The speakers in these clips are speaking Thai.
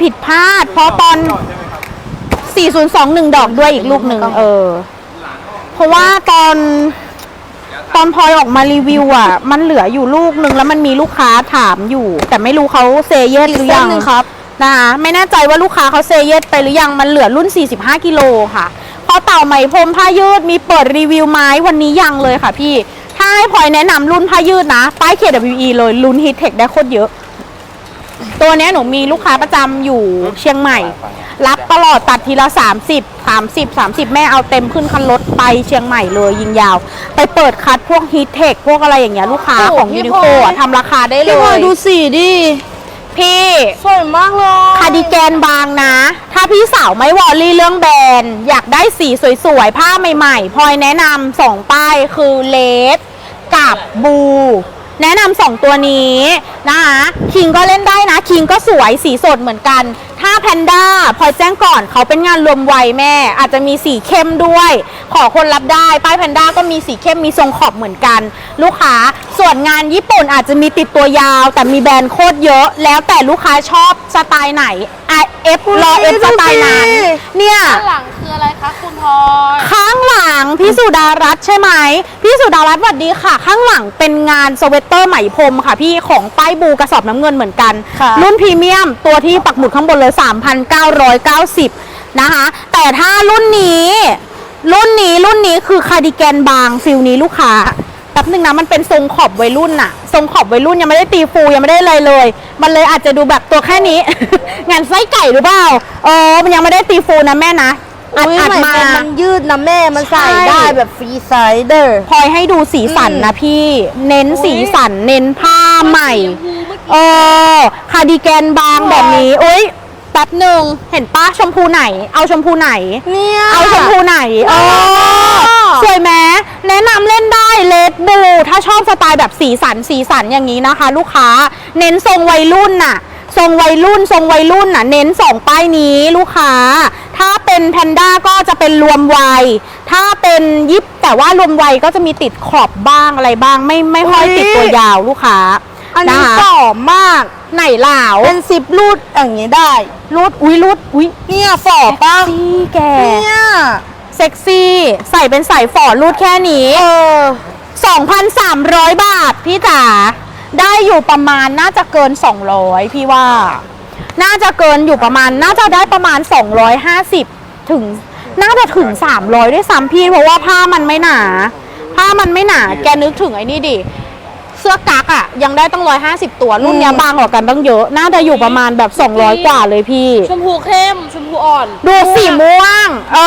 ผิดพลาดเพราะตอน4021 ดอกด้วยอีกลูกหนึ่งเออ เพราะว่าตอนตอนพลอยออกมารีวิวอะ มันเหลืออยู่ลูกหนึ่งแล้วมันมีลูกค้าถามอยู่ แต่ไม่รู้เขาเซเยสหรือยังเส้นหนึ่งครับ นะคะไม่แน่ใจว่าลูกค้าเขาเซเยสไปหรือยังมันเหลือรุ่น 45 กิโลค่ะเพราะเต่าไหมพรมผ้ายืดมีเปิดรีวิวไหมวันนี้ยังเลยค่ะพี่ ถ้าให้พลอยแนะนำรุ่นผ้ายืดนะป้าย KWE เลยรุ่นฮิตเทคได้โคตรเยอะ ตัวเนี้ยหนูมีลูกค้าประจำอยู่เชียงใหม่ รับตลอดตัดทีละ 30 30 30 แม่เอาเต็มขึ้นคันรถไปเชียงใหม่เลยยิงยาว ไปเปิดคัดพวกฮิตเทคพวกอะไรอย่างเงี้ยลูกค้าโอ้โหของพี่ยูนิพลโคอยอะทำราคาได้เลพี่พลอยยดูสีดิพี่ สวยมากเลยคาร์ดิแกนบางนะ ถ้าพี่สาวไม่วอลลี่เรื่องแบรนด์อยากได้สีสวยๆ ผ้าใหม่ๆพลอยแนะนำสองป้ายคือเลสกับบู แนะนำสองตัวนี้นะคะคิงก็เล่นได้นะคิงก็สวยสีสดเหมือนกัน ถ้าแพนด้าพลอยแจ้งก่อนเขาเป็นงานรวมวัยแม่ อาจจะมีสีเข้มด้วย ขอคนรับได้ ป้ายแพนด้าก็มีสีเข้มมีทรงขอบเหมือนกัน ลูกค้าส่วนงานญี่ปุ่นอาจจะมีติดตัวยาว แต่มีแบรนด์โคตรเยอะ แล้วแต่ลูกค้าชอบสไตล์ไหนเอฟรอเอฟสไตล์นั้นเนี่ยข้างหลังคืออะไรคะคุณพลอยข้างหลังพี่สุดารัตน์ใช่ไหมพี่สุดารัตน์สวัสดีค่ะ ข้างหลังเป็นงานสเวตเตอร์ไหมพรมค่ะ พี่ของป้ายบูกระสอบน้ำเงินเหมือนกันค่ะรุ่นพรีเมียมตัวที่ปักหมุดข้างบนเลย3,990 นะคะ แต่ถ้ารุ่นนี้ รุ่นนี้รุ่นนี้คือคาร์ดิแกนบางฟิลนี้ลูกค้าแป๊บหนึ่งนะมันเป็นทรงขอบวัยรุ่นน่ะทรงขอบวัยรุ่นยังไม่ได้ตีฟูยังไม่ได้อะไรเลย มันเลยอาจจะดูแบบตัวแค่นี้ งานไส้ไก่หรือเปล่าเออมันยังไม่ได้ตีฟูนะแม่นะอัดอุ้ยอัดใหม่มาเป็นมันยืดนะแม่ มันใส่ใช่ได้แบบฟรีไซเดอร์พลอยให้ดูสีสันอืมนะพี่ เน้นสีสัน เน้นผ้าใหม่ เออคาร์ดิแกนบางแบบนี้ โอ๊ย แป๊บหนึ่งเห็นป้าชมพูไหน เอาชมพูไหน เนี่ยเอาชมพูไหนเออสวยไหมแนะนำเล่นได้เลดบูถ้าชอบสไตล์แบบสีสันสีสันอย่างนี้นะคะ ลูกค้าเน้นทรงวัยรุ่นน่ะ ทรงวัยรุ่นทรงวัยรุ่นน่ะ เน้นสองป้ายนี้ลูกค้า ถ้าเป็นแพนด้าก็จะเป็นรวมวัย ถ้าเป็นยิปแต่ว่ารวมวัยก็จะมีติดขอบบ้างอะไรบ้าง ไม่ไม่ค่อยติดตัวยาวลูกค้า อันนี้ะคะต่อมาก ไหนเหล่าเป็นซิปรูดอย่างนี้ได้ รูดอุ้ยรูดอุ้ยเนี่ยฝ่อป้าซี่แกเนี่ยเซ็กซี่ ใส่เป็นสายฝอรูดแค่นี้ เออ 2,300 บาท พี่จ๋าได้อยู่ประมาณน่าจะเกิน 200 พี่ว่า น่าจะเกินอยู่ประมาณ น่าจะได้ประมาณ 250 ถึง น่าจะถึง 300 ด้วยซ้ำพี่ เพราะว่าผ้ามันไม่หนา ผ้ามันไม่หนา แกนึกถึงไอ้นี่ดิเสื้อกั๊กอะยังได้ตั้ง150ตัว รุ่นเนี้ยอืมบางกว่ากันตั้งเยอะ น่าจะอยู่ประมาณแบบ200กว่าเลยพี่ ชมพูเข้ม ชมพูอ่อนดูสีม่วง เอ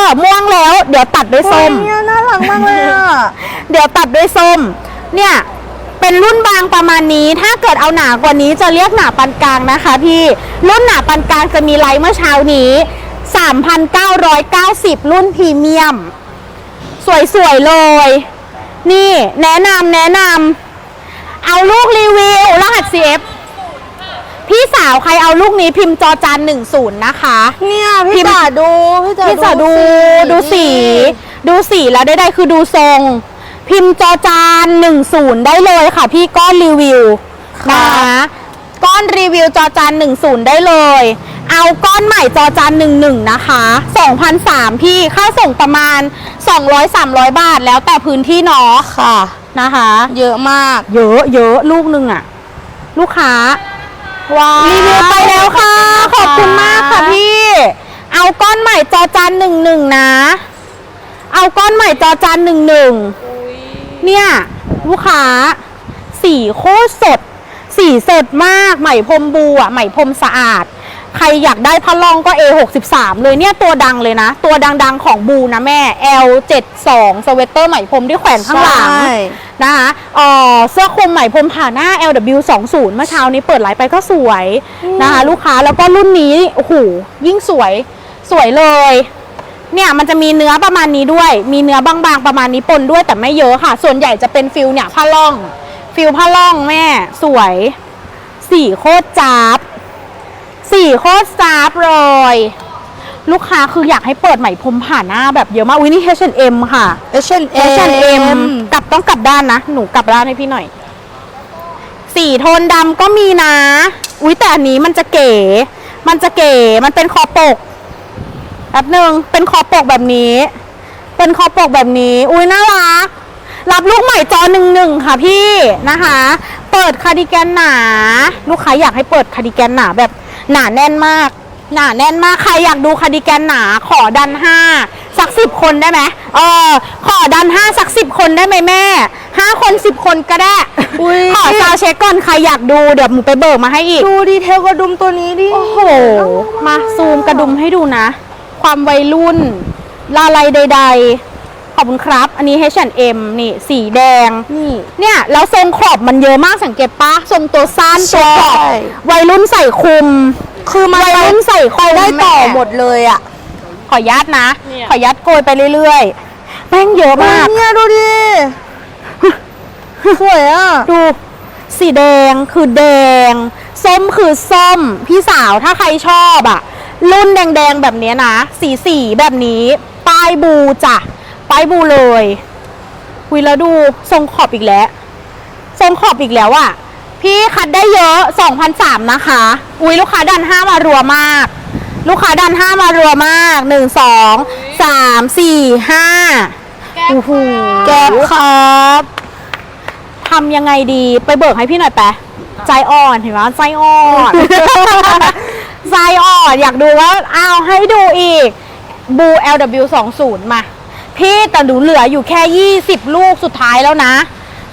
อ ม่วงแล้ว เดี๋ยวตัดด้วยส้ม เนี่ยน่ารักมากเลยอะ เดี๋ยวตัดด้วยส้ม เนี่ย เป็นรุ่นบางประมาณนี้ ถ้าเกิดเอาหนากว่านี้จะเรียกหนาปานกลางนะคะพี่ รุ่นหนาปานกลางจะมีไลท์เมื่อเช้านี้ 3,990 รุ่นพรีเมียม สวยๆเลย นี่แนะนำแนะนำ เอาลูกรีวิวรหัส CF พี่สาวใครเอาลูกนี้พิมพ์จอจาน10นะคะ เนี่ยพิพี่มพ์ จ๋าดูพี่จ๋าพี่จะดูดูสี ดูสีแล้วได้ๆคือดูทรง พิมพ์จอจาน10ได้เลยค่ะ พี่ก้อนรีวิวนะคะก้อนรีวิวจอจาน10ได้เลย เอาก้อนใหม่จอจาน11นะคะ2,003พี่ค่าส่งประมาณ200-300บาทแล้วแต่พื้นที่เนาะ ค่ะ นะคะ เยอะมาก เยอะเยอะลูกหนึงอะลูกค้าว้าวรีวิวไปแล้วค่ะ ขอบคุณมากค่ะพี่ เอาก้อนใหม่จอจานหนึ่งหนึ่งนะ เอาก้อนใหม่จอจานหนึ่งหนึ่งเนี่ยลูกค้า สีโคตรสด สีสดมากไหมพรมบูอะไหมพรมสะอาด ใครอยากได้พะลองก็ A63 เลยเนี่ยตัวดังเลยนะ ตัวดังๆของบูนะแม่ L72 สเวตเตอร์ไหมพรมที่แขวนข้างหลังใช่ นะคะเอ่อเสื้อคลุมไหมพรมผ่าหน้า LW20 เมื่อเช้านี้เปิดไลฟ์ไปก็สวยนะคะ ลูกค้าแล้วก็รุ่นนี้โอ้โหยิ่งสวยสวยเลยเนี่ยมันจะมีเนื้อประมาณนี้ด้วย มีเนื้อบางๆประมาณนี้ปนด้วยแต่ไม่เยอะค่ะ ส่วนใหญ่จะเป็นฟิลเนี่ยผ้าล่อง ฟิลผ้าล่องแม่ สวยสีโคตรจับสีโคตรจับเลย ลูกค้าคืออยากให้เปิดไหมพรมผ่าหน้าแบบเยอะมากวินี่ H&M ค่ะ H&M H&M กลับต้องกลับด้านนะ หนูกลับด้านให้พี่หน่อย สีโทนดำก็มีนะ อุ้ยแต่อันนี้มันจะเก๋ มันก๋ มันเป็นคอปกแป๊บหนึ่งเป็นคอปกแบบนี้ เป็นคอปกแบบนี้ อุ้ยน่ารัก รับลูกใหม่จอหนึ่งหนึ่งค่ะพี่นะคะ เปิดคาร์ดิแกนหนา ลูกค้าอยากให้เปิดคาร์ดิแกนหนาแบบหนาแน่นมาก หนาแน่นมากใครอยากดูคาร์ดิแกนหนาขอดันห้าสักสิบคนได้ไหมเออขอดันห้าสักสิบคนได้ไหมแม่ห้าคนสิบคนก็ได้อุ๊ยขอซาวเช็คก่อนใครอยากดูเดี๋ยวหมูไปเบิกมาให้อีก ดูดีเทลกระดุมตัวนี้ดิโอ้โห มาซูมกระดุมให้ดูนะ ความวัยรุ่น ลาลัยใด ๆ ขอบคุณครับ อันนี้ H&M นี่ สีแดง นี่ เนี่ย แล้วทรงขอบมันเยอะมากสังเกตปะทรงตัวสั้นใช่ตัวขอบวัยรุ่นใส่คุม คือมันวัยรุ่นใส่คุมได้ต่อแหมดเลยอะ ขอยัดนะ เนี่ย ขอยัดโกยไปเรื่อยๆ แม่งเยอะมาก เนี่ยดูดิ สวยอะ ดูสีแดงคือแดง ส้มคือส้ม พี่สาวถ้าใครชอบอะรุ่นแดงๆแบบเนี้ยนะ สีสีแบบนี้ป้ายบูจ้ะป้ายบูเลยคุยแล้วดูทรงขอบอีกแล้ว ทรงขอบอีกแล้วอะ พี่คัดได้เยอะ2,003นะคะ อุ้ยลูกค้าดันห้ามารัวมาก ลูกค้าดันห้ามารัวมากหนึ่งสองสามสี่ห้าแก้โอ้โหแก๊ปครับทำยังไงดีไปเบิกให้พี่หน่อยแปะใจอ่อนเห็นไหมใจอ่อนใจอ่อนอยากดูว่าเอาวให้ดูอีกบู LW20 มา พี่แต่หนูเหลืออยู่แค่ 20 ลูกสุดท้ายแล้วนะ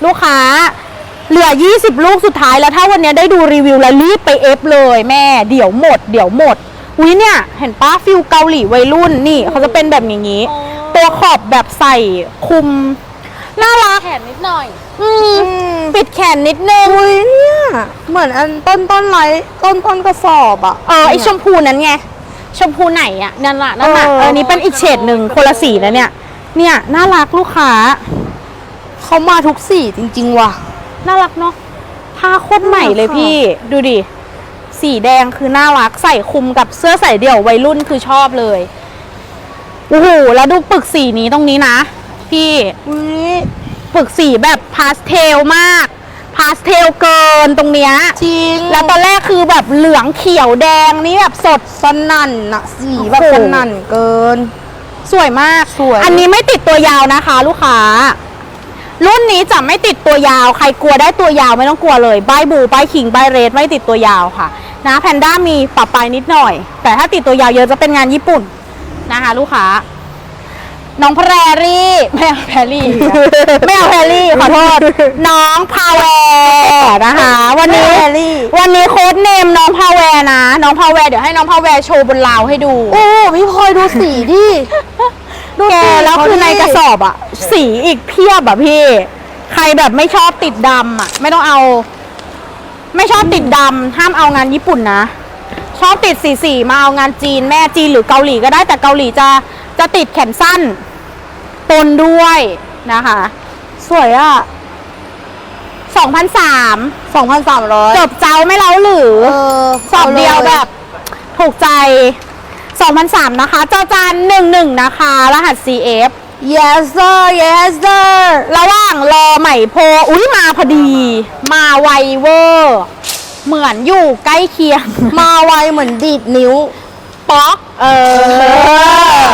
ลูกค้า เหลือ 20 ลูกสุดท้ายแล้วถ้าวันนี้ได้ดูรีวิวแล้วรีบไปเอฟเลยแม่เดี๋ยวหมด เดี๋ยวหมดอุ้ยเนี่ย เห็นป้าฟิลเกาหลีวัยรุ่นนี่เขาจะเป็นแบบอย่างนี้ ตัวขอบแบบใส่คุม น่ารัก แขนนิดหน่อยอืมปิดแขนนิดนึงอุ้ยเนี่ย เหมือนอันต้นต้นไลท์ต้นต้นกระสอบอะ เออไอชมพูนั้นไง ชมพูไหนอะนั่นละนั่นละเออ เออนี่เป็นอีกเฉดหนึ่งคนละสีนะเนี่ย เนี่ยน่ารักลูกค้า เขามาทุกสีจริง ๆ ว่ะ น่ารักเนาะผ้าโคตรใหม่เลยค่ะพี่ดูดิ สีแดงคือน่ารักใส่คลุมกับเสื้อใส่เดี่ยววัยรุ่นคือชอบเลยโอ้โหแล้วดูปึกสีนี้ตรงนี้นะ พี่อุ้ยปึกสีแบบพาสเทลมากพาสเทลเกินตรงเนี้ยจริง แล้วตอนแรกคือแบบเหลืองเขียวแดงนี่แบบสดสนั่นอะสีแบบโอ้โหสนั่นเกิน สวยมากสวย อันนี้ไม่ติดตัวยาวนะคะ ลูกค้า รุ่นนี้จะไม่ติดตัวยาว ใครกลัวได้ตัวยาวไม่ต้องกลัวเลยใบายบูใบายขิงใบายเรดไม่ติดตัวยาวค่ะ นะแพนด้ามีปรับไปนิดหน่อย แต่ถ้าติดตัวยาวเยอะจะเป็นงานญี่ปุ่นนะคะ ลูกค้าน้องแพรรี่ไม่เอาแพรรี่อีกนะไม่เอาแพรรี่ขอโทษ น้องพาวแวร์นะคะ วันนี้แพรรี่วันนี้โค้ดเนมน้องพาวแวร์นะ น้องพาวแวร์เดี๋ยวให้น้องพาวแวร์โชว์บนราวให้ดู โอ้พี่พลอยดูสีดิ ดูแกสีแล้วคือเขาดิในกระสอบอะสีอีกเพียบอะพี่ ใครแบบไม่ชอบติดดำอะไม่ต้องเอา ไม่ชอบติดดำห้ามเอางานญี่ปุ่นนะ ชอบติดสีสีมาเอางานจีนแม่จีนหรือเกาหลีก็ได้แต่เกาหลีจะจะติดแขนสั้นปนด้วยนะคะ สวยอะ2,003สองพันสามร้อยจบเจ้าไม่เล้าหรือ เออสอบเดียวแบบ ถูกใจ 2,003 นะคะเจ้าจาน11 นะคะ รหัส CF yes sir yes sir ระหว่างรอใหม่โพอุ้ยมาพอดี มาไวเวอร์ เหมือนอยู่ใกล้เคียง มาไวเหมือนดีดนิ้ว ป๊อก เออ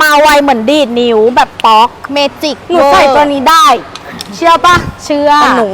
มาไวเหมือนดีดนิ้วแบบป๊อก เมจิกหนูใส่ตัวนี้ได้ เชื่อปะเชื่อแต่หนู